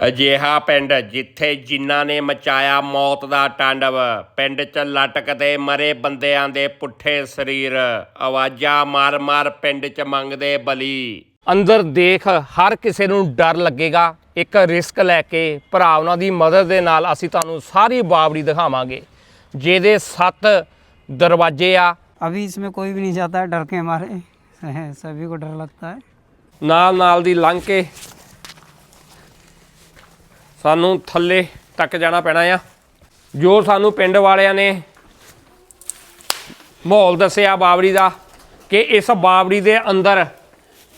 ਅਜਿਹਾ ਪਿੰਡ ਜਿੱਥੇ ਜਿਨ੍ਹਾਂ ਨੇ ਮਚਾਇਆ ਮੌਤ ਦਾ ਤਾਂਡਵ ਪਿੰਡ 'ਚ ਲਟਕਦੇ ਮਰੇ ਬੰਦਿਆਂ ਦੇ ਪੁੱਠੇ ਸਰੀਰ ਆਵਾਜ਼ਾਂ ਮਾਰ-ਮਾਰ ਪਿੰਡ 'ਚ ਮੰਗਦੇ ਬਲੀ ਅੰਦਰ ਦੇਖ ਹਰ ਕਿਸੇ ਨੂੰ ਡਰ ਲੱਗੇਗਾ ਇੱਕ ਰਿਸਕ ਲੈ ਕੇ ਭਰਾ ਉਹਨਾਂ ਦੀ ਮਦਦ ਦੇ ਨਾਲ ਅਸੀਂ ਤੁਹਾਨੂੰ ਸਾਰੀ ਬਾਵੜੀ ਦਿਖਾਵਾਂਗੇ ਜਿਹਦੇ ਸੱਤ ਦਰਵਾਜ਼ੇ ਆ अभी इसमें कोई भी नहीं जाता है डर के मारे सभी को डर लगता है ਨਾਲ ਨਾਲ ਦੀ ਲੰਘ ਕੇ ਸਾਨੂੰ ਥੱਲੇ ਤੱਕ ਜਾਣਾ ਪੈਣਾ ਆ। ਜੋ ਸਾਨੂੰ ਪਿੰਡ ਵਾਲਿਆਂ ਨੇ ਮਾਹੌਲ ਦੱਸਿਆ ਬਾਵੜੀ ਦਾ ਕਿ ਇਸ ਬਾਵੜੀ ਦੇ ਅੰਦਰ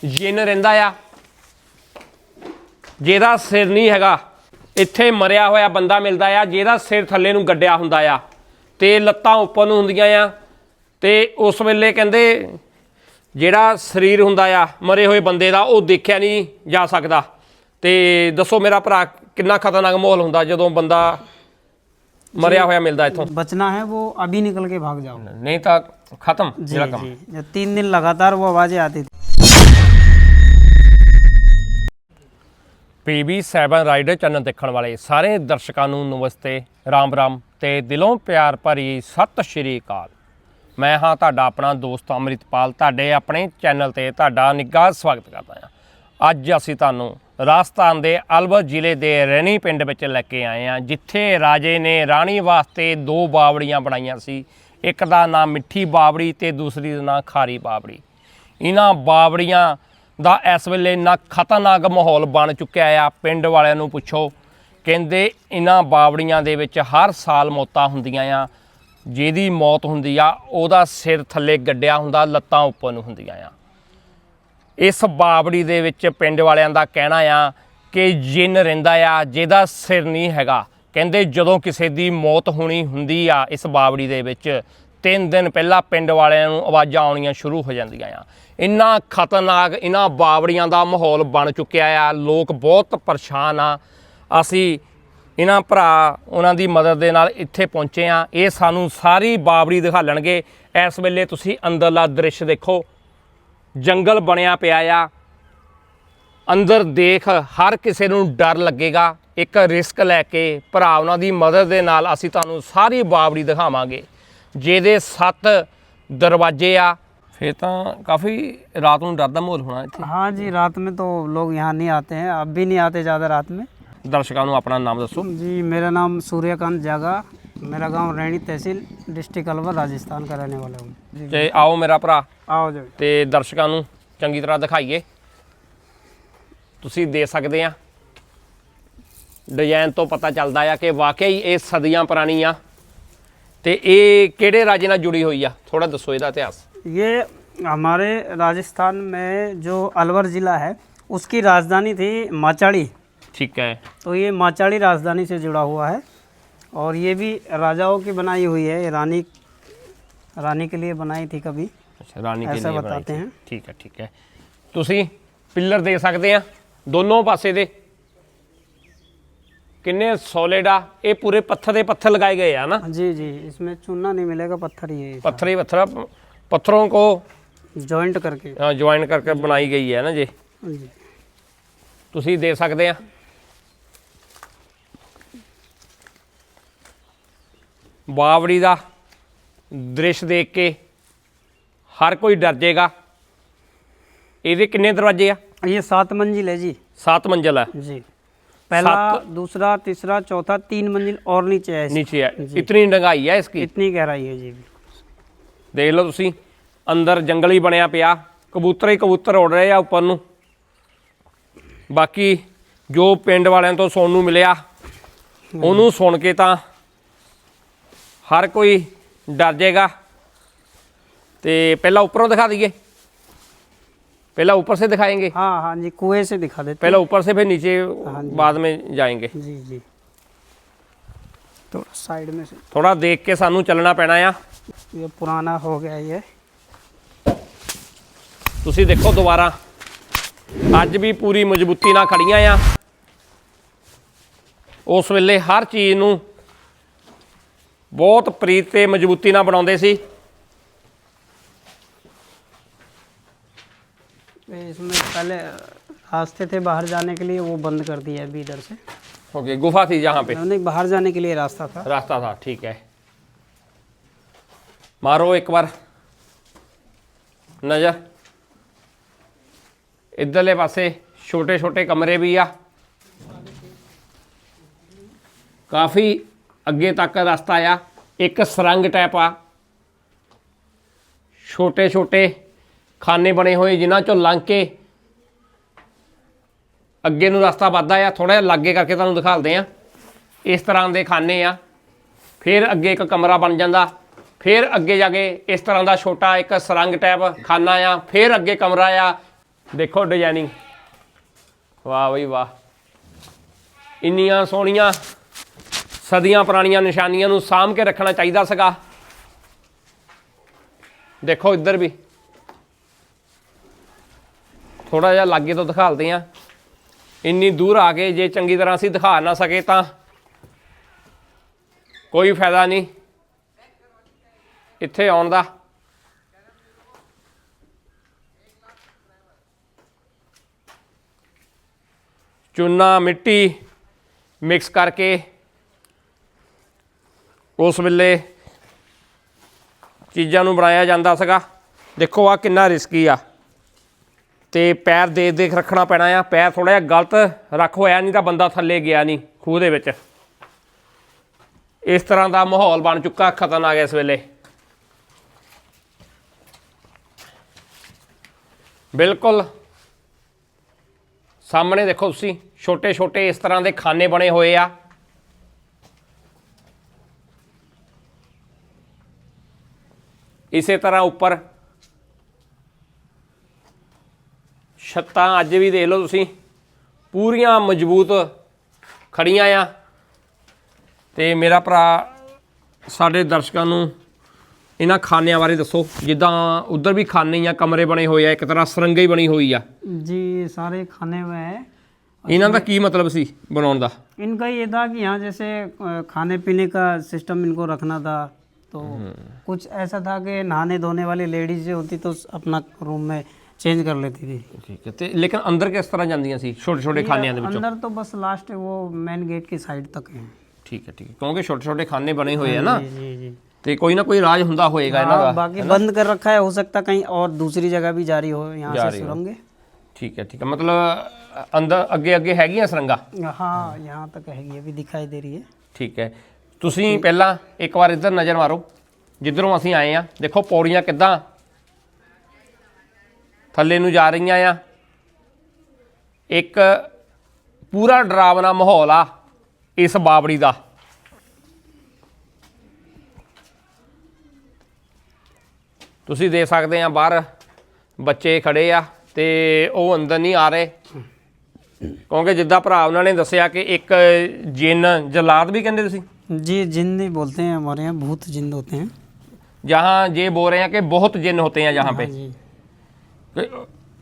ਜਿੰਨ ਰਹਿੰਦਾ ਆ, ਜਿਹਦਾ ਸਿਰ ਨਹੀਂ ਹੈਗਾ, ਇੱਥੇ ਮਰਿਆ ਹੋਇਆ ਬੰਦਾ ਮਿਲਦਾ ਆ, ਜਿਹਦਾ ਸਿਰ ਥੱਲੇ ਨੂੰ ਗੱਡਿਆ ਹੁੰਦਾ ਆ। ਤੇ ਲੱਤਾਂ ਉੱਪਰ ਨੂੰ ਹੁੰਦੀਆਂ ਆ। ਤੇ ਉਸ ਵੇਲੇ ਕਹਿੰਦੇ ਜਿਹੜਾ ਸਰੀਰ ਹੁੰਦਾ ਆ, ਮਰੇ ਹੋਏ ਬੰਦੇ ਦਾ, ਉਹ ਦੇਖਿਆ ਨਹੀਂ ਜਾ ਸਕਦਾ। ਤੇ ਦੱਸੋ ਮੇਰਾ ਭਰਾ ਕਿੰਨਾ ਖਤਰਨਾਕ ਮਾਹੌਲ ਹੁੰਦਾ ਜਦੋਂ ਬੰਦਾ ਮਰਿਆ ਹੋਇਆ ਮਿਲਦਾ ਇੱਥੋਂ बचना है वो अभी निकल के भाग जाओ ਨਹੀਂ ਤਾਂ ਖਤਮ जी ਜਿਹੜਾ ਕੰਮ जी जब तीन दिन लगातार वो आवाज़ें आती थी PB7 ਰਾਈਡਰ ਚੈਨਲ ਦੇਖਣ ਵਾਲੇ ਸਾਰੇ ਦਰਸ਼ਕਾਂ ਨੂੰ ਨਮਸਤੇ ਰਾਮ ਰਾਮ ਤੇ ਦਿਲੋਂ ਪਿਆਰ ਭਰੀ ਸਤਿ ਸ਼੍ਰੀ ਅਕਾਲ ਮੈਂ ਹਾਂ ਤੁਹਾਡਾ ਆਪਣਾ ਦੋਸਤ ਅੰਮ੍ਰਿਤਪਾਲ ਤੁਹਾਡੇ ਆਪਣੇ ਚੈਨਲ ਤੇ ਤੁਹਾਡਾ ਨਿੱਘਾ ਸਵਾਗਤ ਕਰਦਾ ਹਾਂ ਅੱਜ ਅਸੀਂ ਤੁਹਾਨੂੰ ਰਾਜਸਥਾਨ ਦੇ ਅਲਵਰ ਜ਼ਿਲ੍ਹੇ ਦੇ ਰੈਣੀ ਪਿੰਡ ਵਿੱਚ ਲੈ ਕੇ ਆਏ ਹਾਂ, ਜਿੱਥੇ ਰਾਜੇ ਨੇ ਰਾਣੀ ਵਾਸਤੇ ਦੋ ਬਾਵੜੀਆਂ ਬਣਾਈਆਂ ਸੀ। ਇੱਕ ਦਾ ਨਾਮ ਮਿੱਠੀ ਬਾਵੜੀ ਤੇ ਦੂਸਰੀ ਦਾ ਨਾਮ ਖਾਰੀ ਬਾਵੜੀ। ਇਹਨਾਂ ਬਾਵੜੀਆਂ ਦਾ ਇਸ ਵੇਲੇ ਇੰਨਾ ਖਤਰਨਾਕ ਮਾਹੌਲ ਬਣ ਚੁੱਕਿਆ ਆ, ਪਿੰਡ ਵਾਲਿਆਂ ਨੂੰ ਪੁੱਛੋ। ਕਹਿੰਦੇ ਇਹਨਾਂ ਬਾਵੜੀਆਂ ਦੇ ਵਿੱਚ ਹਰ ਸਾਲ ਮੌਤਾਂ ਹੁੰਦੀਆਂ ਆ। ਜਿਹਦੀ ਮੌਤ ਹੁੰਦੀ ਆ, ਉਹਦਾ ਸਿਰ ਥੱਲੇ ਗੱਡਿਆ ਹੁੰਦਾ, ਲੱਤਾਂ ਉੱਪਰ ਨੂੰ ਹੁੰਦੀਆਂ ਆ। ਇਸ ਬਾਵੜੀ ਦੇ ਵਿੱਚ ਪਿੰਡ ਵਾਲਿਆਂ ਦਾ ਕਹਿਣਾ ਆ ਕਿ ਜਿੰਨ ਰਹਿੰਦਾ ਆ, ਜਿਹਦਾ ਸਿਰ ਨਹੀਂ ਹੈਗਾ। ਕਹਿੰਦੇ ਜਦੋਂ ਕਿਸੇ ਦੀ ਮੌਤ ਹੋਣੀ ਹੁੰਦੀ ਆ ਇਸ ਬਾਵੜੀ ਦੇ ਵਿੱਚ, ਤਿੰਨ ਦਿਨ ਪਹਿਲਾਂ ਪਿੰਡ ਵਾਲਿਆਂ ਨੂੰ ਆਵਾਜ਼ਾਂ ਆਉਣੀਆਂ ਸ਼ੁਰੂ ਹੋ ਜਾਂਦੀਆਂ ਆ। ਇੰਨਾ ਖਤਰਨਾਕ ਇਹਨਾਂ ਬਾਵੜੀਆਂ ਦਾ ਮਾਹੌਲ ਬਣ ਚੁੱਕਿਆ ਆ। ਲੋਕ ਬਹੁਤ ਪਰੇਸ਼ਾਨ ਆ। ਅਸੀਂ ਇਹਨਾਂ ਭਰਾ, ਉਹਨਾਂ ਦੀ ਮਦਦ ਦੇ ਨਾਲ ਇੱਥੇ ਪਹੁੰਚੇ ਆ। ਇਹ ਸਾਨੂੰ ਸਾਰੀ ਬਾਵੜੀ ਦਿਖਾਲਣਗੇ ਇਸ ਵੇਲੇ ਤੁਸੀਂ ਅੰਦਰਲਾ ਦ੍ਰਿਸ਼ ਦੇਖੋ। ਜੰਗਲ ਬਣਿਆ ਪਿਆ ਆ ਅੰਦਰ ਦੇਖ ਹਰ ਕਿਸੇ ਨੂੰ ਡਰ ਲੱਗੇਗਾ ਇੱਕ ਰਿਸਕ ਲੈ ਕੇ ਭਰਾ ਉਹਨਾਂ ਦੀ ਮਦਦ ਦੇ ਨਾਲ ਅਸੀਂ ਤੁਹਾਨੂੰ ਸਾਰੀ ਬਾਵੜੀ ਦਿਖਾਵਾਂਗੇ ਜਿਹਦੇ ਸੱਤ ਦਰਵਾਜ਼ੇ ਆ ਫੇਰ ਤਾਂ ਕਾਫੀ ਰਾਤ ਨੂੰ ਡਰ ਦਾ ਮਾਹੌਲ ਹੋਣਾ ਇੱਥੇ हाँ जी रात में तो लोग यहाँ नहीं आते हैं अब भी नहीं आते ज़्यादा रात में ਦਰਸ਼ਕਾਂ ਨੂੰ ਆਪਣਾ ਨਾਮ ਦੱਸੋ जी मेरा नाम सूर्यकांत जागा मेरा गांव रैणी तहसील डिस्ट्रिक्ट अलवर राजस्थान का रहने वाला हूँ जी ਤੇ ਆਓ ਮੇਰਾ ਭਰਾ आओ जाओ ਤੇ ਦਰਸ਼ਕਾਂ ਨੂੰ ਚੰਗੀ ਤਰ੍ਹਾਂ ਦਿਖਾਈਏ ਤੁਸੀਂ ਦੇ ਸਕਦੇ ਆ ਡਿਜ਼ਾਈਨ ਤੋਂ ਪਤਾ ਚੱਲਦਾ ਆ ਕਿ ਵਾਕਈ ਇਹ ਸਦੀਆਂ ਪੁਰਾਣੀ ਆ ਤੇ ਇਹ ਕਿਹੜੇ ਰਾਜੇ ਨਾਲ ਜੁੜੀ ਹੋਈ ਆ ਥੋੜਾ ਦੱਸੋ ਇਹਦਾ ਇਤਿਹਾਸ ये हमारे राजस्थान में जो अलवर ज़िला है उसकी राजधानी थी माचाड़ी ਠੀਕ ਹੈ तो ये माचाड़ी राजधानी से जुड़ा हुआ है और ये भी राजाओं की बनाई हुई है ये रानी रानी के लिए बनाई थी कभी ਅੱਛਾ ਰਾਣੀ ਕੇ ऐसा ਲਈ ਬਣਾਈ बताते ਸੀ। हैं ਠੀਕ ਹੈ ਠੀਕ ਹੈ ਤੁਸੀਂ ਪਿੱਲਰ ਦੇ ਸਕਦੇ ਆ ਦੋਨੋਂ ਪਾਸੇ ਦੇ ਕਿੰਨੇ ਸੋਲਿਡ ਆ ਇਹ ਪੂਰੇ ਪੱਥਰ ਦੇ ਪੱਥਰ ਲਗਾਏ ਗਏ ਆ ਨਾ जी जी इसमें चूना नहीं मिलेगा पत्थर ही है पत्थर ही पत्थर आ, पत्थरों को जॉइंट करके ज्वाइन करके बनाई गई है ना जी जी ਤੁਸੀਂ ਦੇ ਸਕਦੇ ਆ ਬਾਵੜੀ ਦਾ ਦ੍ਰਿਸ਼ ਦੇਖ ਕੇ ਹਰ ਕੋਈ ਡਰ ਜਾਏਗਾ। ਇਹਦੇ ਕਿੰਨੇ ਦਰਵਾਜ਼ੇ ਆ? ਇਹ ਸੱਤ ਮੰਜ਼ਿਲ ਹੈ ਜੀ। ਸੱਤ ਮੰਜ਼ਿਲ ਹੈ ਜੀ। ਪਹਿਲਾ ਦੂਸਰਾ ਤੀਸਰਾ ਚੌਥਾ ਤਿੰਨ ਮੰਜ਼ਿਲ ਔਰ ਨੀਚੇ ਹੈ ਨੀਚੇ ਹੈ। ਇਤਨੀ ਡੰਗਾਈ ਹੈ ਇਸकी ਇਤਨੀ ਗਹਿਰਾਈ ਹੈ ਜੀ। ਦੇਖ ਲਓ ਤੁਸੀਂ ਅੰਦਰ ਜੰਗਲ ਹੀ ਬਣਿਆ ਪਿਆ। ਕਬੂਤਰ ਹੀ ਕਬੂਤਰ ਉੱਡ ਰਹੇ ਆ ਉੱਪਰ ਨੂੰ। ਬਾਕੀ ਜੋ ਪਿੰਡ ਵਾਲਿਆਂ ਤੋਂ ਸੁਣਨ ਨੂੰ ਮਿਲਿਆ ਉਹਨੂੰ ਸੁਣ ਕੇ ਤਾਂ ਹਰ ਕੋਈ ਡਰ ਜਾਏਗਾ ਤੇ ਪਹਿਲਾਂ ਉੱਪਰੋਂ ਦਿਖਾ ਦਈਏ पहला ऊपर से दिखाएंगे हाँ हाँ जी कुएं से दिखा देते पहला ऊपर से फिर नीचे हाँ जी। बाद में जाएंगे हैं। जी जी तो साइड में से ਥੋੜਾ ਦੇਖ ਕੇ ਸਾਨੂੰ ਚੱਲਣਾ ਪੈਣਾ ਆ ये पुराना हो गया ये ਤੁਸੀਂ ਦੇਖੋ ਦੁਬਾਰਾ ਅੱਜ ਵੀ ਪੂਰੀ ਮਜ਼ਬੂਤੀ ਨਾਲ ਖੜੀਆਂ ਆ ਉਸ ਵੇਲੇ ਹਰ ਚੀਜ਼ ਨੂੰ ਬਹੁਤ ਪ੍ਰੀਤ ਤੇ ਮਜ਼ਬੂਤੀ ਨਾਲ ਬਣਾਉਂਦੇ ਸੀ ये इसमें पहले रास्ते थे बाहर जाने के लिए वो बंद कर दिया अभी इधर से ओके गुफा थी जहाँ पे नहीं बाहर जाने के लिए रास्ता था रास्ता था ठीक है मारो एक बार ਨਜ਼ਰ ਇਧਰਲੇ ਪਾਸੇ ਛੋਟੇ ਛੋਟੇ ਕਮਰੇ ਵੀ ਆ ਕਾਫੀ ਅੱਗੇ ਤੱਕ ਰਸਤਾ ਆ, ਇੱਕ ਸਰੰਗ ਟੈਪ ਆ। ਛੋਟੇ ਛੋਟੇ ਖਾਨੇ ਬਣੇ ਹੋਏ ਜਿਨ੍ਹਾਂ ਚੋਂ ਲੰਘ ਕੇ ਅੱਗੇ ਨੂੰ ਰਸਤਾ ਵੱਧਦਾ ਆ ਥੋੜਾ ਜਿਹਾ ਲਾਗੇ ਕਰਕੇ ਤੁਹਾਨੂੰ ਦਿਖਾਲਦੇ ਆ। ਇਸ ਤਰ੍ਹਾਂ ਦੇ ਖਾਨੇ ਆ। ਫਿਰ ਅੱਗੇ ਇੱਕ ਕਮਰਾ ਬਣ ਜਾਂਦਾ। ਫਿਰ ਅੱਗੇ ਜਾ ਕੇ ਇਸ ਤਰ੍ਹਾਂ ਦਾ ਛੋਟਾ ਇੱਕ ਸਰੰਗ ਟੈਪ ਖਾਨਾ ਆ। ਫਿਰ ਅੱਗੇ ਕਮਰਾ ਆ। ਦੇਖੋ ਡਿਜ਼ਾਈਨਿੰਗ ਵਾਹ ਬਈ ਵਾਹ। ਇੰਨੀਆਂ ਸੋਹਣੀਆਂ ਸਦੀਆਂ ਪੁਰਾਣੀਆਂ ਨਿਸ਼ਾਨੀਆਂ ਨੂੰ ਸਾਂਭ ਕੇ ਰੱਖਣਾ ਚਾਹੀਦਾ ਸੀਗਾ। ਦੇਖੋ ਇੱਧਰ ਵੀ। ਥੋੜਾ ਜਿਹਾ ਲਾਗੇ ਤੋਂ ਦਿਖਾਲਦੇ ਆ ਇੰਨੀ ਦੂਰ ਆ ਕੇ ਜੇ ਚੰਗੀ ਤਰ੍ਹਾਂ ਅਸੀਂ ਦਿਖਾ ਨਾ ਸਕੇ ਤਾਂ ਕੋਈ ਫਾਇਦਾ ਨਹੀਂ। ਇੱਥੇ ਆਉਣ ਦਾ। ਚੂਨਾ, ਮਿੱਟੀ ਮਿਕਸ ਕਰਕੇ ਉਸ ਵੇਲੇ ਚੀਜ਼ਾਂ ਨੂੰ ਬਣਾਇਆ ਜਾਂਦਾ ਸੀਗਾ। ਦੇਖੋ ਆ ਕਿੰਨਾ ਰਿਸਕੀ ਆ। ਤੇ ਪੈਰ ਦੇਖ ਦੇਖ ਰੱਖਣਾ ਪੈਣਾ ਆ। ਪੈਰ ਥੋੜਾ ਜਿਹਾ ਗਲਤ ਰੱਖ ਹੋਇਆ ਨਹੀਂ ਤਾਂ ਬੰਦਾ ਥੱਲੇ ਗਿਆ ਨਹੀਂ ਖੂਹ ਦੇ ਵਿੱਚ। ਇਸ ਤਰ੍ਹਾਂ ਦਾ ਮਾਹੌਲ ਬਣ ਚੁੱਕਾ ਖਤਰਨਾਕ ਇਸ ਵੇਲੇ। ਬਿਲਕੁਲ ਸਾਹਮਣੇ ਦੇਖੋ ਤੁਸੀਂ ਛੋਟੇ ਛੋਟੇ ਇਸ ਤਰ੍ਹਾਂ ਦੇ ਖਾਨੇ ਬਣੇ ਹੋਏ ਆ। ਇਸੇ ਤਰ੍ਹਾਂ ਉੱਪਰ ਛੱਤਾਂ ਅੱਜ ਵੀ ਦੇਖ ਲਓ ਤੁਸੀਂ ਪੂਰੀਆਂ ਮਜ਼ਬੂਤ ਖੜੀਆਂ ਆ ਤੇ ਮੇਰਾ ਭਰਾ ਸਾਡੇ ਦਰਸ਼ਕਾਂ ਨੂੰ ਇਹਨਾਂ ਖਾਨਿਆਂ ਬਾਰੇ ਦੱਸੋ ਜਿੱਦਾਂ ਉਧਰ ਵੀ ਖਾਨੇ ਜਾਂ ਕਮਰੇ ਬਣੇ ਹੋਏ ਆ ਇੱਕ ਤਰ੍ਹਾਂ ਸਰੰਗਾ ਹੀ ਬਣੀ ਹੋਈ ਆ जी सारे खाने में है ਇਹਨਾਂ ਦਾ ਕੀ ਮਤਲਬ ਸੀ ਬਣਾਉਣ ਦਾ इनका ये था कि यहाँ जैसे अ, खाने पीने का सिस्टम इनको रखना था तो कुछ ऐसा था कि नहाने धोने वाली लेडीज जो होती तो अपना रूम में चेंज कर लेती थी ਠੀਕ ਹੈ ਤੇ ਲੇਕਿਨ ਅੰਦਰ ਕਿਸ ਤਰ੍ਹਾਂ ਜਾਂਦੀਆਂ ਸੀ ਛੋਟੇ ਛੋਟੇ ਖਾਨਿਆਂ ਦੇ ਵਿੱਚੋਂ अंदर तो बस लास्ट वो मेन गेट की साइड तक है ਠੀਕ ਹੈ ਠੀਕ ਹੈ ਕਿਉਂਕਿ ਛੋਟੇ ਛੋਟੇ ਖਾਨੇ ਬਣੇ ਹੋਏ ਆ ਨਾ जी जी जी ਤੇ ਕੋਈ ਨਾ ਕੋਈ ਰਾਜ ਹੁੰਦਾ ਹੋਏਗਾ ਇਹਨਾਂ हाँ, ਦਾ बाकी बंद कर रखा है हो सकता कहीं और दूसरी जगह भी जारी हो यहाँ से जारी हो। सुरंगे ਠੀਕ ਹੈ ਠੀਕ ਹੈ ਮਤਲਬ ਅ, ਅੰਦਰ ਅੱਗੇ ਅੱਗੇ ਹੈਗੀਆਂ ਸਰੰਗਾ हाँ यहाँ तक है अभी दिखाई दे रही है ਠੀਕ ਹੈ ਤੁਸੀਂ ਪਹਿਲਾਂ ਇੱਕ ਵਾਰ ਇੱਧਰ ਨਜ਼ਰ ਮਾਰੋ। ਜਿੱਧਰੋਂ ਅਸੀਂ ਆਏ ਆ ਦੇਖੋ ਪੌੜੀਆਂ ਕਿੱਦਾਂ ਥੱਲੇ ਨੂੰ ਜਾ ਰਹੀਆਂ ਆ। ਇੱਕ ਪੂਰਾ ਡਰਾਵਨਾ ਮਾਹੌਲ ਆ ਇਸ ਬਾਬੜੀ ਦਾ। ਤੁਸੀਂ ਦੇਖ ਸਕਦੇ ਆ ਬਾਹਰ ਬੱਚੇ ਖੜੇ ਆ ਤੇ ਉਹ ਅੰਦਰ ਨਹੀਂ ਆ ਰਹੇ। ਕਿਉਂਕਿ ਜਿੱਦਾਂ ਭਰਾ ਉਹਨਾਂ ਨੇ ਦੱਸਿਆ ਕਿ ਇੱਕ ਜਿੰਨ ਜਲਾਦ ਵੀ ਕਹਿੰਦੇ ਤੁਸੀਂ। जी जिन्न ही बोलते हैं हमारे यहाँ भूत जिन्न होते हैं जहाँ ये बोल रहे हैं कि बहुत जिन्न होते हैं यहाँ पे जी ਤੇ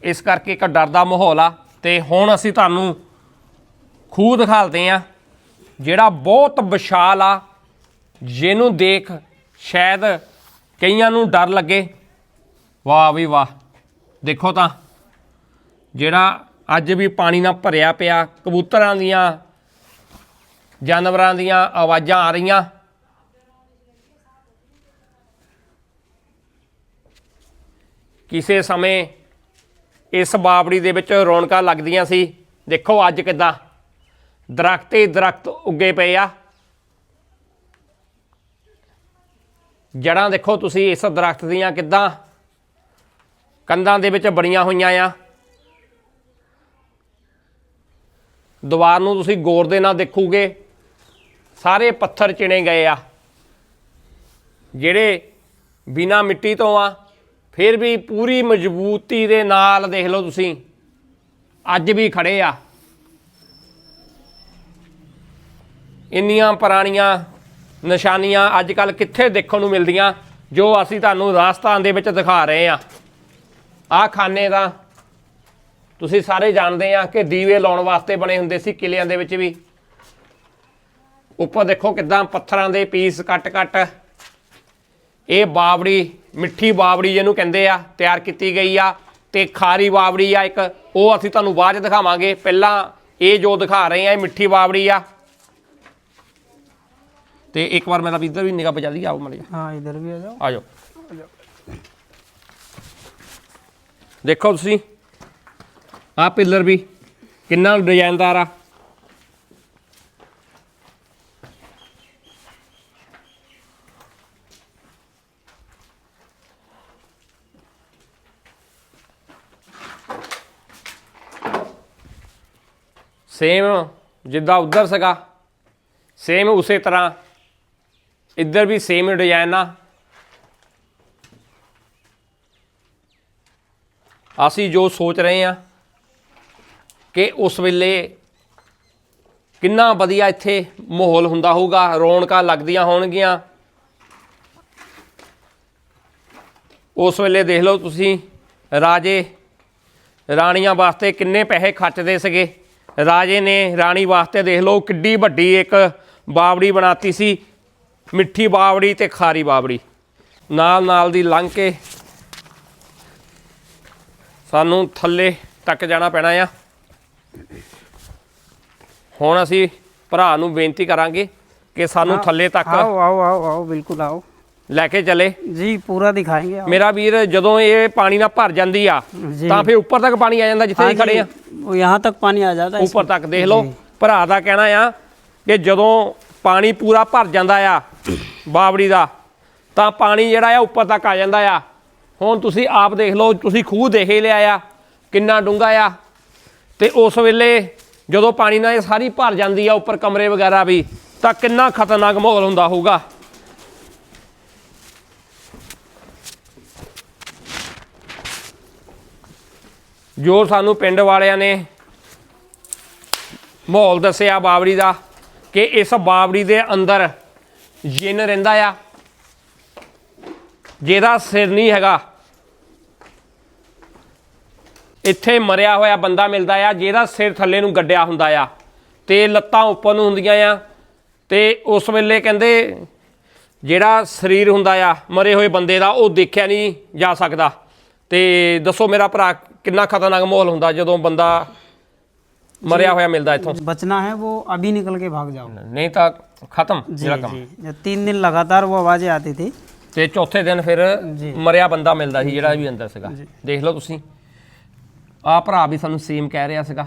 ਇਸ ਕਰਕੇ ਇੱਕ ਡਰ ਦਾ ਮਾਹੌਲ ਆ ਤੇ ਹੁਣ ਅਸੀਂ ਤੁਹਾਨੂੰ ਖੂਹ ਦਿਖਾਲਦੇ ਆ ਜਿਹੜਾ ਬਹੁਤ ਵਿਸ਼ਾਲ ਆ ਜਿਹਨੂੰ ਦੇਖ ਸ਼ਾਇਦ ਕਈਆਂ ਨੂੰ ਡਰ ਲੱਗੇ ਵਾਹ ਵੀ ਵਾਹ ਦੇਖੋ ਤਾਂ ਜਿਹੜਾ ਅੱਜ ਵੀ ਪਾਣੀ ਨਾਲ ਭਰਿਆ ਪਿਆ ਕਬੂਤਰਾਂ ਦੀਆਂ ਜਾਨਵਰਾਂ ਦੀਆਂ ਆਵਾਜ਼ਾਂ ਆ ਰਹੀਆਂ। ਕਿਸੇ ਸਮੇਂ ਇਸ ਬਾਬੜੀ ਦੇ ਵਿੱਚ ਰੌਣਕਾਂ ਲੱਗਦੀਆਂ ਸੀ। ਦੇਖੋ ਅੱਜ ਕਿਦਾਂ ਦਰਖਤ ਹੀ ਦਰਖਤ ਉੱਗੇ ਪਏ ਆ। ਜੜਾਂ ਦੇਖੋ ਤੁਸੀਂ ਇਸ ਦਰਖਤ ਦੀਆਂ ਕਿਦਾਂ ਕੰਧਾਂ ਦੇ ਵਿੱਚ ਬਣੀਆਂ ਹੋਈਆਂ ਆ। ਦੀਵਾਰ ਨੂੰ ਤੁਸੀਂ ਗੌਰ ਦੇ ਨਾਲ ਦੇਖੋਗੇ। ਸਾਰੇ ਪੱਥਰ ਚਿਣੇ ਗਏ ਆ। ਜਿਹੜੇ ਬਿਨਾ ਮਿੱਟੀ ਤੋਂ ਆ, ਫਿਰ ਵੀ ਪੂਰੀ ਮਜ਼ਬੂਤੀ ਦੇ ਨਾਲ ਦੇਖ ਲਓ ਤੁਸੀਂ, ਅੱਜ ਵੀ ਖੜੇ ਆ। ਇੰਨੀਆਂ ਪੁਰਾਣੀਆਂ ਨਿਸ਼ਾਨੀਆਂ ਅੱਜ ਕੱਲ ਕਿੱਥੇ ਦੇਖਣ ਨੂੰ ਮਿਲਦੀਆਂ, ਜੋ ਅਸੀਂ ਤੁਹਾਨੂੰ ਰਾਜਸਥਾਨ ਦੇ ਵਿੱਚ ਦਿਖਾ ਰਹੇ ਆ। ਆਹ ਖਾਨੇ ਦਾ ਤੁਸੀਂ ਸਾਰੇ ਜਾਣਦੇ ਆ ਕਿ ਦੀਵੇ ਲਾਉਣ ਵਾਸਤੇ ਬਣੇ ਹੁੰਦੇ ਸੀ ਕਿਲਿਆਂ ਦੇ ਵਿੱਚ ਵੀ। ਉੱਪਰ ਦੇਖੋ ਕਿਦਾਂ ਪੱਥਰਾਂ ਦੇ ਪੀਸ ਕੱਟ-ਕੱਟ ਇਹ ਬਾਵੜੀ ਮਿੱਠੀ ਬਾਵੜੀ ਜਿਹਨੂੰ ਕਹਿੰਦੇ ਆ ਤਿਆਰ ਕੀਤੀ ਗਈ ਆ ਤੇ ਖਾਰੀ ਬਾਬੜੀ ਆ ਇੱਕ। ਉਹ ਅਸੀਂ ਤੁਹਾਨੂੰ ਬਾਅਦ ਚ ਦਿਖਾਵਾਂਗੇ। ਪਹਿਲਾਂ ਇਹ ਜੋ ਦਿਖਾ ਰਹੇ ਆ ਇਹ ਮਿੱਠੀ ਬਾਵੜੀ ਆ। ਤੇ ਇੱਕ ਵਾਰ ਮੇਰਾ ਇੱਧਰ ਵੀ ਨਿਗਾਹ ਬਚਾ ਲਈ ਆਓ ਮਲੇ ਹਾਂ ਇੱਧਰ ਵੀ ਆ ਜਾਓ। ਆ ਜਾਓ। ਦੇਖੋ ਤੁਸੀਂ ਆ ਪਿੱਲਰ ਵੀ ਕਿੰਨਾ ਡਿਜ਼ਾਈਨਦਾਰ ਆ। ਸੇਮ ਜਿੱਦਾਂ ਉਧਰ ਸੀਗਾ ਸੇਮ ਉਸੇ ਤਰ੍ਹਾਂ, ਇੱਧਰ ਵੀ ਸੇਮ ਡਿਜ਼ਾਈਨ ਆ। ਅਸੀਂ ਜੋ ਸੋਚ ਰਹੇ ਹਾਂ ਕਿ ਉਸ ਵੇਲੇ ਕਿੰਨਾ ਵਧੀਆ ਇੱਥੇ ਮਾਹੌਲ ਹੁੰਦਾ ਹੋਊਗਾ, ਰੌਣਕਾਂ ਲੱਗਦੀਆਂ ਹੋਣਗੀਆਂ। ਉਸ ਵੇਲੇ ਦੇਖ ਲਓ ਤੁਸੀਂ, ਰਾਜੇ ਰਾਣੀਆਂ ਵਾਸਤੇ ਕਿੰਨੇ ਪੈਸੇ ਖਰਚਦੇ ਸੀਗੇ। ਰਾਜੇ ਨੇ ਰਾਣੀ ਵਾਸਤੇ ਦੇਖ ਲਓ ਕਿੱਡੀ ਵੱਡੀ ਇੱਕ ਬਾਵੜੀ ਬਣਾਤੀ ਸੀ। ਮਿੱਠੀ ਬਾਵੜੀ ਤੇ ਖਾਰੀ ਬਾਵੜੀ। ਨਾਲ ਨਾਲ ਦੀ ਲੰਘ ਕੇ ਸਾਨੂੰ ਥੱਲੇ ਤੱਕ ਜਾਣਾ ਪੈਣਾ ਆ। ਹੁਣ ਅਸੀਂ ਭਰਾ ਨੂੰ ਬੇਨਤੀ ਕਰਾਂਗੇ ਕਿ ਸਾਨੂੰ ਥੱਲੇ ਤੱਕ ਆਓ ਆਓ ਆਓ ਆਓ ਬਿਲਕੁਲ ਆਓ। ਲੈ ਕੇ ਚੱਲੇ जी पूरा दिखाएंगे आओ। ਮੇਰਾ ਵੀਰ ਜਦੋਂ ਇਹ ਪਾਣੀ ਨਾਲ ਭਰ ਜਾਂਦੀ ਆ ਜੀ। ਤਾਂ ਫਿਰ ਉੱਪਰ ਤੱਕ ਪਾਣੀ ਆ ਜਾਂਦਾ ਜਿੱਥੇ हाँ ਅਸੀਂ ਖੜੇ ਆ जी, वो यहाँ तक पानी आ जाता है ਉੱਪਰ इसमें। ਤੱਕ ਦੇਖ ਲਓ ਜੀ। ਭਰਾ ਦਾ ਕਹਿਣਾ ਆ ਕਿ ਜਦੋਂ ਪਾਣੀ ਪੂਰਾ ਭਰ ਜਾਂਦਾ ਆ ਬਾਵੜੀ ਦਾ ਤਾਂ ਪਾਣੀ ਜਿਹੜਾ ਆ ਉੱਪਰ ਤੱਕ ਆ ਜਾਂਦਾ ਆ ਹੁਣ ਤੁਸੀਂ ਆਪ ਦੇਖ ਲਓ ਤੁਸੀਂ ਖੂਹ ਦੇਖ ਹੀ ਲਿਆ ਆ ਕਿੰਨਾ ਡੂੰਘਾ ਆ ਤੇ ਉਸ ਵੇਲੇ ਜਦੋਂ ਪਾਣੀ ਨਾਲ ਇਹ ਸਾਰੀ ਭਰ ਜਾਂਦੀ ਆ ਉੱਪਰ ਕਮਰੇ ਵਗੈਰਾ ਵੀ ਤਾਂ ਕਿੰਨਾ ਖਤਰਨਾਕ ਮਾਹੌਲ ਹੁੰਦਾ ਹੋਊਗਾ ਜੋ ਸਾਨੂੰ ਪਿੰਡ ਵਾਲਿਆਂ ਨੇ ਮਾਹੌਲ ਦੱਸਿਆ ਬਾਵੜੀ ਦਾ ਕਿ ਇਸ ਬਾਵੜੀ ਦੇ ਅੰਦਰ ਜਿੰਨ ਰਹਿੰਦਾ ਆ, ਜਿਹਦਾ ਸਿਰ ਨਹੀਂ ਹੈਗਾ। ਇੱਥੇ ਮਰਿਆ ਹੋਇਆ ਬੰਦਾ ਮਿਲਦਾ ਆ, ਜਿਹਦਾ ਸਿਰ ਥੱਲੇ ਨੂੰ ਗੱਡਿਆ ਹੁੰਦਾ ਆ। ਤੇ ਲੱਤਾਂ ਉੱਪਰ ਨੂੰ ਹੁੰਦੀਆਂ ਆ। ਤੇ ਉਸ ਵੇਲੇ ਕਹਿੰਦੇ ਜਿਹੜਾ ਸਰੀਰ ਹੁੰਦਾ ਆ, ਮਰੇ ਹੋਏ ਬੰਦੇ ਦਾ, ਉਹ ਦੇਖਿਆ ਨਹੀਂ ਜਾ ਸਕਦਾ। ਤੇ ਦੱਸੋ ਮੇਰਾ ਭਰਾ ਕਿੰਨਾ ਖਤਰਨਾਕ ਮਾਹੌਲ ਹੁੰਦਾ ਜਦੋਂ ਬੰਦਾ ਮਰਿਆ ਹੋਇਆ ਮਿਲਦਾ ਇੱਥੋਂ बचना है वो अभी निकल के भाग जाओ ਨਹੀਂ ਤਾਂ ਖਤਮ जी ਜਿਹੜਾ ਕੰਮ जी जब तीन दिन लगातार वो आवाजें आती थी ਤੇ ਚੌਥੇ ਦਿਨ ਫਿਰ ਜੀ। ਮਰਿਆ ਬੰਦਾ ਮਿਲਦਾ ਸੀ ਜਿਹੜਾ ਵੀ ਅੰਦਰ ਸੀਗਾ ਦੇਖ ਲਓ ਤੁਸੀਂ ਆ ਭਰਾ ਵੀ ਸਾਨੂੰ ਸੇਮ ਕਹਿ ਰਿਹਾ ਸੀਗਾ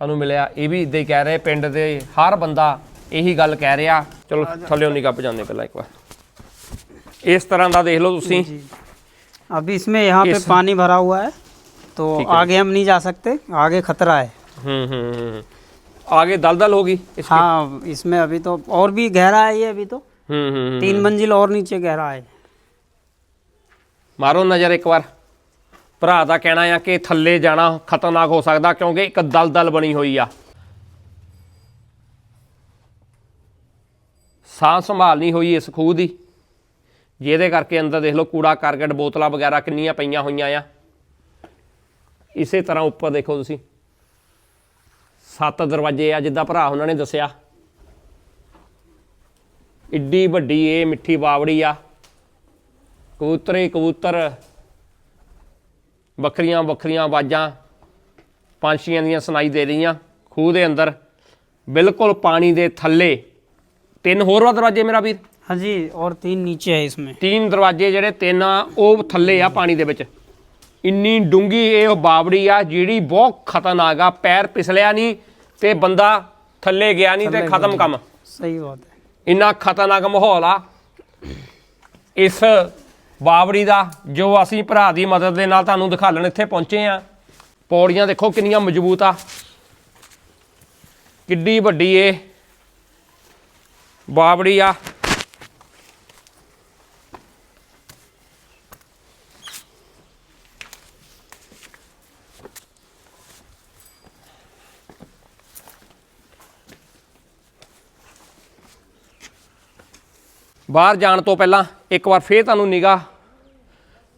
ਸਾਨੂੰ ਮਿਲਿਆ ਇਹ ਵੀ ਇਦਾਂ ਹੀ ਕਹਿ ਰਹੇ ਪਿੰਡ ਦੇ ਹਰ ਬੰਦਾ ਇਹੀ ਗੱਲ ਕਹਿ ਰਿਹਾ ਚਲੋ ਥੱਲੇ ਨਿਗਾਹ ਪਜਾਉਂਦੇ ਪਹਿਲਾਂ ਇੱਕ ਵਾਰ ਇਸ ਤਰ੍ਹਾਂ ਦਾ ਦੇਖ ਲਓ ਤੁਸੀਂ जी अभी इसमें यहाँ पे इस- पानी भरा हुआ है तो ठीक है। आगे हम नहीं जा सकते आगे खतरा है ਹੂੰ ਹੂੰ ਹੂੰ ਆਗੇ ਦਲਦਲ ਹੋਗੀ ਇਸ हाँ इसमें अभी तो और भी गहरा है ये अभी तो ਹੂੰ ਹੂੰ ਹੂੰ। तीन मंजिल और नीचे गहरा है ਮਾਰੋ ਨਜ਼ਰ ਇੱਕ ਵਾਰ ਭਰਾ ਦਾ ਕਹਿਣਾ ਆ ਕਿ ਥੱਲੇ ਜਾਣਾ ਖਤਰਨਾਕ ਹੋ ਸਕਦਾ ਕਿਉਂਕਿ ਇੱਕ ਦਲਦਲ ਬਣੀ ਹੋਈ ਆ ਸਾਹ ਸੰਭਾਲ ਨਹੀਂ ਹੋਈ ਇਸ ਖੂਹ ਦੀ ਜਿਹਦੇ ਕਰਕੇ ਅੰਦਰ ਦੇਖ ਲਓ ਕੂੜਾ ਕਰਕਟ ਬੋਤਲਾਂ ਵਗੈਰਾ ਕਿੰਨੀਆਂ ਪਈਆਂ ਹੋਈਆਂ ਆ ਇਸੇ ਤਰ੍ਹਾਂ ਉੱਪਰ ਦੇਖੋ ਤੁਸੀਂ ਸੱਤ ਦਰਵਾਜ਼ੇ ਆ ਜਿੱਦਾਂ ਭਰਾ ਉਹਨਾਂ ਨੇ ਦੱਸਿਆ ਇੱਡੀ ਵੱਡੀ ਇਹ ਮਿੱਠੀ ਬਾਵੜੀ ਆ ਕਬੂਤਰੇ ਕਬੂਤਰ ਵੱਖਰੀਆਂ ਵੱਖਰੀਆਂ ਆਵਾਜ਼ਾਂ ਪੰਛੀਆਂ ਦੀਆਂ ਸੁਣਾਈ ਦੇ ਰਹੀਆਂ ਖੂਹ ਦੇ ਅੰਦਰ ਬਿਲਕੁਲ ਪਾਣੀ ਦੇ ਥੱਲੇ ਤਿੰਨ ਹੋਰ ਵਾ ਦਰਵਾਜ਼ੇ ਮੇਰਾ ਵੀਰ हाँ जी और तीन नीचे है इसमें ਤਿੰਨ ਦਰਵਾਜ਼ੇ ਜਿਹੜੇ ਤਿੰਨ ਆ ਉਹ ਥੱਲੇ ਆ ਪਾਣੀ ਦੇ ਵਿੱਚ ਇੰਨੀ ਡੂੰਗੀ ਇਹ ਬਾਵੜੀ ਆ ਜਿਹੜੀ ਬਹੁਤ ਖਤਰਨਾਕ ਆ ਪੈਰ ਪਿਸਲਿਆ ਨਹੀਂ ਤੇ ਬੰਦਾ ਥੱਲੇ ਗਿਆ ਨਹੀਂ ਤੇ ਖਤਮ ਕੰਮ। ਸਹੀ ਬਾਤ ਹੈ। ਇੰਨਾ ਖਤਰਨਾਕ ਮਾਹੌਲ ਆ। ਇਸ ਬਾਵੜੀ ਦਾ ਜੋ ਅਸੀਂ ਭਰਾ ਦੀ ਮਦਦ ਦੇ ਨਾਲ ਤੁਹਾਨੂੰ ਦਿਖਾਲਣ ਇੱਥੇ ਪਹੁੰਚੇ ਆ। ਪੌੜੀਆਂ ਦੇਖੋ ਕਿੰਨੀਆਂ ਮਜ਼ਬੂਤ ਆ। ਕਿੱਡੀ ਵੱਡੀ ਏ ਬਾਵੜੀ ਆ। ਬਾਹਰ ਜਾਣ ਤੋਂ ਪਹਿਲਾਂ ਇੱਕ ਵਾਰ ਫੇਰ ਤੁਹਾਨੂੰ ਨਿਗਾਹ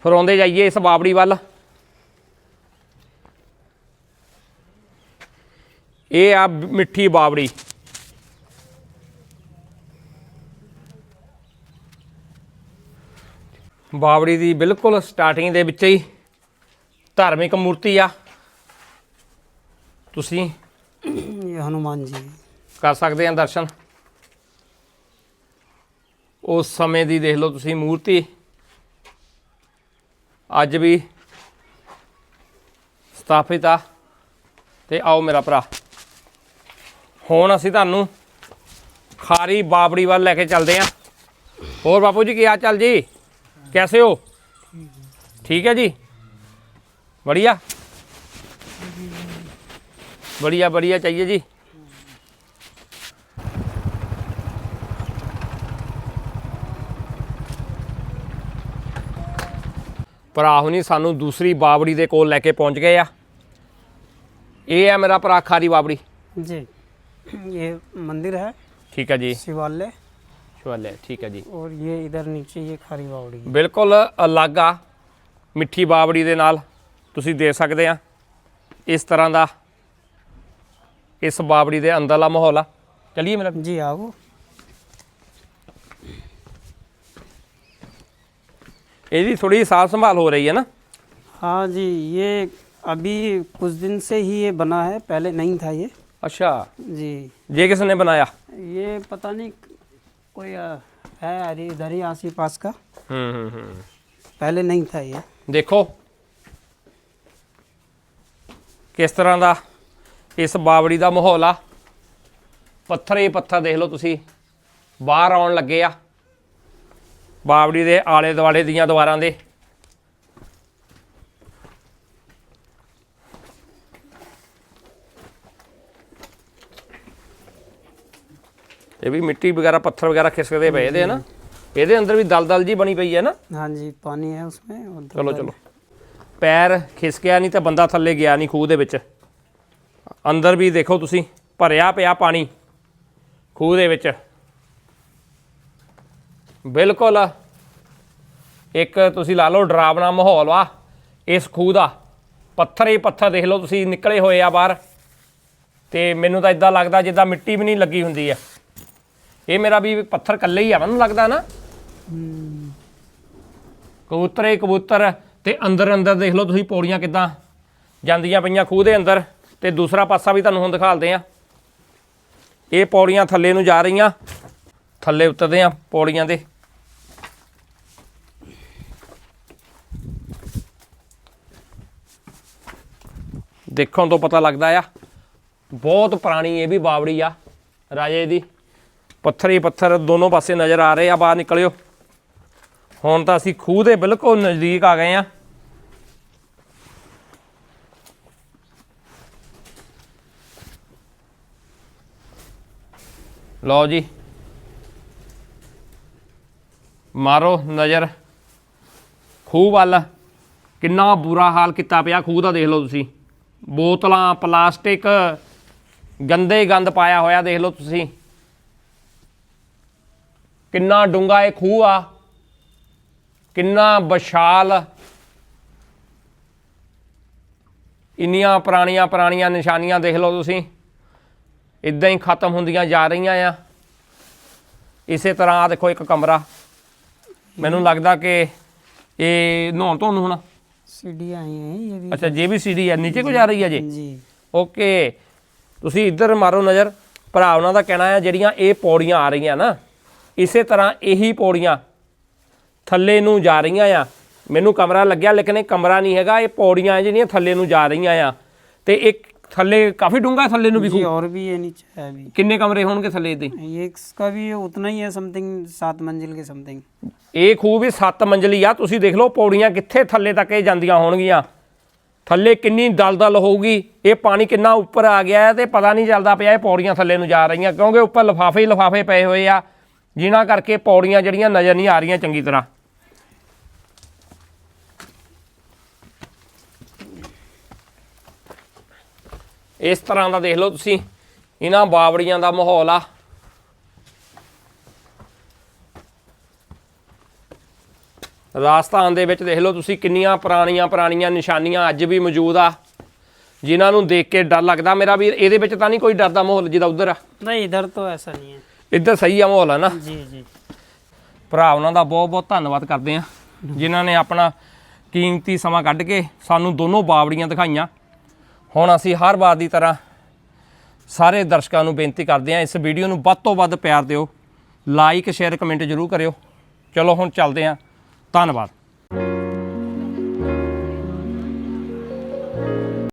ਫਰਾਉਂਦੇ ਜਾਈਏ ਇਸ ਬਾਬੜੀ ਵੱਲ। ਇਹ ਆ ਮਿੱਠੀ ਬਾਬੜੀ। ਬਾਬੜੀ ਦੀ ਬਿਲਕੁਲ ਸਟਾਰਟਿੰਗ ਦੇ ਵਿੱਚ ਹੀ ਧਾਰਮਿਕ ਮੂਰਤੀ ਆ। ਤੁਸੀਂ ਇਹ ਹਨੂਮਾਨ ਜੀ। ਕਰ ਸਕਦੇ ਆ ਦਰਸ਼ਨ। ਉਸ ਸਮੇਂ ਦੀ ਦੇਖ ਲਓ ਤੁਸੀਂ ਮੂਰਤੀ। ਅੱਜ ਵੀ ਸਥਾਪਿਤ ਆ ਤੇ ਆਓ ਮੇਰਾ ਭਰਾ। ਹੁਣ ਅਸੀਂ ਤੁਹਾਨੂੰ ਖਾਰੀ ਬਾਬੜੀ ਵੱਲ ਲੈ ਕੇ ਚੱਲਦੇ ਆਂ। ਹੋਰ ਬਾਪੂ ਜੀ ਕੀ ਹਾਲ ਚਾਲ ਜੀ? ਕੈਸੇ ਹੋ? ਠੀਕ ਹੈ ਜੀ? ਬੜੀਆ ਬੜੀਆ ਬੜੀਆ ਚਾਹੀਏ ਜੀ। ਭਰਾ ਹੁਣੀ ਸਾਨੂੰ ਦੂਸਰੀ ਬਾਵੜੀ ਦੇ ਕੋਲ ਲੈ ਕੇ ਪਹੁੰਚ ਗਏ ਆ ਇਹ ਹੈ ਮੇਰਾ ਭਰਾ ਖਾਰੀ ਬਾਵੜੀ जी ये मंदिर है ਠੀਕ ਹੈ ਜੀ शिवालय ਸ਼ਵਾਲੇ ਠੀਕ ਹੈ ਜੀ और ये इधर नीचे ये खारी बावड़ी है ਬਿਲਕੁਲ ਅਲੱਗ ਆ ਮਿੱਠੀ ਬਾਵੜੀ ਦੇ ਨਾਲ ਤੁਸੀਂ ਦੇਖ ਸਕਦੇ ਆ ਇਸ ਤਰ੍ਹਾਂ ਦਾ ਇਸ ਬਾਵੜੀ ਦੇ ਅੰਦਰਲਾ ਮਾਹੌਲ ਆ ਚਲਿਏ ਮੇਰਾ जी आओ ਇਹਦੀ ਥੋੜੀ ਸਾਫ ਸੰਭਾਲ ਹੋ ਰਹੀ ਹੈ ਨਾ हाँ जी ये अभी कुछ दिन से ही ये बना है पहले नहीं था ये ਅੱਛਾ जी ਜੇ ਕਿਸ ਨੇ ਬਣਾਇਆ ये पता नहीं कोई अ, है अरे इधर ही आसी पास का ਹੂੰ ਹੂੰ ਹੂੰ पहले नहीं था ये ਦੇਖੋ ਕਿਸ ਤਰ੍ਹਾਂ ਦਾ ਇਸ ਬਾਵੜੀ ਦਾ ਮਾਹੌਲ ਆ ਪੱਥਰ ਹੀ ਪੱਥਰ ਦੇਖ ਲਓ ਤੁਸੀਂ ਬਾਹਰ ਆਉਣ ਲੱਗੇ ਆ ਬਾਵੜੀ ਦੇ ਆਲੇ ਦੁਆਲੇ ਦੀਆਂ ਦੁਆਰਾਂ ਦੇ। ਇਹ ਵੀ ਮਿੱਟੀ ਵਗੈਰਾ ਪੱਥਰ ਵਗੈਰਾ ਖਿਸਕਦੇ ਪਏ ਇਹਦੇ ਨਾ ਇਹਦੇ ਅੰਦਰ ਵੀ ਦਲਦਲ ਜੀ ਬਣੀ ਪਈ ਹੈ ਨਾ? ਹਾਂਜੀ ਪਾਣੀ ਹੈ ਉਸਮੇ ਚਲੋ ਚਲੋ। ਪੈਰ ਖਿਸਕਿਆ ਨਹੀਂ ਤਾਂ ਬੰਦਾ ਥੱਲੇ ਗਿਆ ਨਹੀਂ ਖੂਹ ਦੇ ਵਿੱਚ। ਅੰਦਰ ਵੀ ਦੇਖੋ ਤੁਸੀਂ ਭਰਿਆ ਪਿਆ ਪਾਣੀ ਖੂਹ ਦੇ ਵਿੱਚ। ਬਿਲਕੁਲ। ਇੱਕ ਤੁਸੀਂ ਲਾ ਲਓ ਡਰਾਵਣਾ ਮਾਹੌਲ ਵਾ ਇਸ ਖੂਹ ਦਾ। ਪੱਥਰ ਹੀ ਪੱਥਰ ਦੇਖ ਲਓ ਤੁਸੀਂ, ਨਿਕਲੇ ਹੋਏ ਆ ਬਾਹਰ। ਤੇ ਮੈਨੂੰ ਤਾਂ ਇਦਾਂ ਲੱਗਦਾ ਜਿੱਦਾਂ ਮਿੱਟੀ ਵੀ ਨਹੀਂ ਲੱਗੀ ਹੁੰਦੀ ਆ। ਇਹ ਮੇਰਾ ਵੀ ਪੱਥਰ ਕੱਲੇ ਹੀ ਆ, ਮੈਨੂੰ ਲੱਗਦਾ ਨਾ। ਕਬੂਤਰ ਹੀ ਕਬੂਤਰ, ਤੇ ਅੰਦਰ ਅੰਦਰ ਦੇਖ ਲਓ ਤੁਸੀਂ ਪੌੜੀਆਂ ਕਿੱਦਾਂ ਜਾਂਦੀਆਂ ਪਈਆਂ ਖੂਹ ਦੇ ਅੰਦਰ। ਤੇ ਦੂਸਰਾ ਪਾਸਾ ਵੀ ਤੁਹਾਨੂੰ ਹੁਣ ਦਿਖਾਲਦੇ ਆ। ਇਹ ਪੌੜੀਆਂ ਥੱਲੇ ਨੂੰ ਜਾ ਰਹੀਆਂ। ਥੱਲੇ ਉਤਰਦੇ ਆ ਪੌੜੀਆਂ ਦੇ। ਦੇਖਣ ਤੋਂ ਪਤਾ ਲੱਗਦਾ ਆ, ਬਹੁਤ ਪੁਰਾਣੀ ਇਹ ਵੀ ਬਾਵੜੀ ਆ, ਰਾਜੇ ਦੀ। ਪੱਥਰ ਹੀ ਪੱਥਰ ਦੋਨੋਂ ਪਾਸੇ ਨਜ਼ਰ ਆ ਰਹੇ ਆ, ਬਾਹਰ ਨਿਕਲਿਓ। ਹੁਣ ਤਾਂ ਅਸੀਂ ਖੂਹ ਦੇ ਬਿਲਕੁਲ ਨਜ਼ਦੀਕ ਆ ਗਏ ਆ। ਲਓ ਜੀ। ਮਾਰੋ ਨਜ਼ਰ। ਖੂਹ ਵੱਲ। ਕਿੰਨਾ ਬੁਰਾ ਹਾਲ ਕੀਤਾ ਪਿਆ, ਖੂਹ ਦਾ ਦੇਖ ਲਓ ਤੁਸੀਂ। ਬੋਤਲਾਂ, ਪਲਾਸਟਿਕ, ਗੰਦੇ ਗੰਦ ਪਾਇਆ ਹੋਇਆ ਦੇਖ ਲਓ ਤੁਸੀਂ। ਕਿੰਨਾ ਡੂੰਘਾ ਇਹ ਖੂਹ ਆ, ਕਿੰਨਾ ਵਿਸ਼ਾਲ। ਇੰਨੀਆਂ ਪੁਰਾਣੀਆਂ ਪੁਰਾਣੀਆਂ ਨਿਸ਼ਾਨੀਆਂ ਦੇਖ ਲਓ ਤੁਸੀਂ। ਇਦਾਂ ਹੀ ਖਤਮ ਹੁੰਦੀਆਂ ਜਾ ਰਹੀਆਂ ਆ। ਇਸੇ ਤਰ੍ਹਾਂ ਆ ਦੇਖੋ ਇੱਕ ਕਮਰਾ। ਮੈਨੂੰ ਲੱਗਦਾ ਕਿ ਇਹ ਨਹਾਉਣ ਧੋਣ ਹੋਣਾ। सीढ़ियाँ आई हैं ये भी ਅੱਛਾ ਜੇ ਵੀ ਸੀਡੀ ਹੈ ਨੀਚੇ ਕੋ ਜਾ ਰਹੀ ਹੈ ਜੀ जी ਓਕੇ ਤੁਸੀਂ ਇੱਧਰ ਮਾਰੋ ਨਜ਼ਰ ਭਰਾ ਉਹਨਾਂ ਦਾ ਕਹਿਣਾ ਹੈ ਜਿਹੜੀਆਂ ਇਹ ਪੌੜੀਆਂ ਆ ਰਹੀਆਂ ਨਾ ਇਸੇ ਤਰ੍ਹਾਂ ਇਹੀ ਪੌੜੀਆਂ ਥੱਲੇ ਨੂੰ ਜਾ ਰਹੀਆਂ ਆ ਮੈਨੂੰ ਕਮਰਾ ਲੱਗਿਆ ਲੇਕਿਨ ਇਹ ਕਮਰਾ ਨਹੀਂ ਹੈਗਾ ਇਹ ਪੌੜੀਆਂ ਹੈ ਜਿਹੜੀਆਂ ਥੱਲੇ ਨੂੰ ਜਾ ਰਹੀਆਂ ਆ ਤੇ ਇੱਕ ਥੱਲੇ ਕਾਫੀ ਡੂੰਘਾ ਥੱਲੇ ਨੂੰ ਵੀ जी ਖੂਹ। और भी ये नीचे है अभी ਕਿੰਨੇ ਕਮਰੇ ਹੋਣਗੇ ਥੱਲੇ ਦੇ ये इसका भी उतना ही है समथिंग सात मंजिल के समथिंग ਇਹ ਖੂਹ ਵੀ 7 ਮੰਜ਼ਲੀ ਆ ਤੁਸੀਂ ਦੇਖ ਲਓ ਪੌੜੀਆਂ ਕਿੱਥੇ ਥੱਲੇ ਤੱਕ ਇਹ ਜਾਂਦੀਆਂ ਹੋਣਗੀਆਂ ਥੱਲੇ ਕਿੰਨੀ ਦਲਦਲ ਹੋਊਗੀ ਇਹ ਪਾਣੀ ਕਿੰਨਾ ਉੱਪਰ ਆ ਗਿਆ ਹੈ ਤੇ ਪਤਾ ਨਹੀਂ ਚੱਲਦਾ ਪਿਆ ਇਹ ਪੌੜੀਆਂ ਥੱਲੇ ਨੂੰ ਜਾ ਰਹੀਆਂ ਕਿਉਂਕਿ ਉੱਪਰ ਲਫਾਫੇ ਹੀ ਲਫਾਫੇ ਪਏ ਹੋਏ ਆ ਜਿਨ੍ਹਾਂ ਕਰਕੇ ਪੌੜੀਆਂ ਜਿਹੜੀਆਂ ਨਜ਼ਰ ਨਹੀਂ ਆ ਰਹੀਆਂ ਚੰਗੀ ਤਰ੍ਹਾਂ ਇਸ ਤਰ੍ਹਾਂ ਦਾ ਦੇਖ ਲਓ ਤੁਸੀਂ ਇਹਨਾਂ ਬਾਵੜੀਆਂ ਦਾ ਮਾਹੌਲ ਆ। ਰਾਜਸਥਾਨ ਦੇ ਵਿੱਚ ਦੇਖ ਲਓ ਤੁਸੀਂ ਕਿੰਨੀਆਂ ਪੁਰਾਣੀਆਂ ਪੁਰਾਣੀਆਂ ਨਿਸ਼ਾਨੀਆਂ ਅੱਜ ਵੀ ਮੌਜੂਦ ਆ ਜਿਨ੍ਹਾਂ ਨੂੰ ਦੇਖ ਕੇ ਡਰ ਲੱਗਦਾ। ਮੇਰਾ ਵੀ ਇਹਦੇ ਵਿੱਚ ਤਾਂ ਨਹੀਂ ਕੋਈ ਡਰ ਦਾ ਮਾਹੌਲ ਜਿਹਦਾ ਉਧਰ ਆ? ਨਹੀਂ ਇਧਰ ਤੋਂ ਐਸਾ ਨਹੀਂ ਹੈ। ਇੱਧਰ ਸਹੀ ਆ ਮਾਹੌਲ ਆ ਨਾ? ਜੀ ਜੀ। ਭਰਾ ਉਹਨਾਂ ਦਾ ਬਹੁਤ ਬਹੁਤ ਧੰਨਵਾਦ ਕਰਦੇ ਆ ਜਿਨ੍ਹਾਂ ਨੇ ਆਪਣਾ ਕੀਮਤੀ ਸਮਾਂ ਕੱਢ ਕੇ ਸਾਨੂੰ ਦੋਨੋਂ ਬਾਵੜੀਆਂ ਦਿਖਾਈਆਂ। ਹੁਣ ਅਸੀਂ ਹਰ ਵਾਰ ਦੀ ਤਰ੍ਹਾਂ ਸਾਰੇ ਦਰਸ਼ਕਾਂ ਨੂੰ ਬੇਨਤੀ ਕਰਦੇ ਹਾਂ, ਇਸ ਵੀਡੀਓ ਨੂੰ ਵੱਧ ਤੋਂ ਵੱਧ ਪਿਆਰ ਦਿਓ ਲਾਈਕ ਸ਼ੇਅਰ ਕਮੈਂਟ ਜ਼ਰੂਰ ਕਰਿਓ। ਚਲੋ ਹੁਣ ਚੱਲਦੇ ਹਾਂ। ਧੰਨਵਾਦ।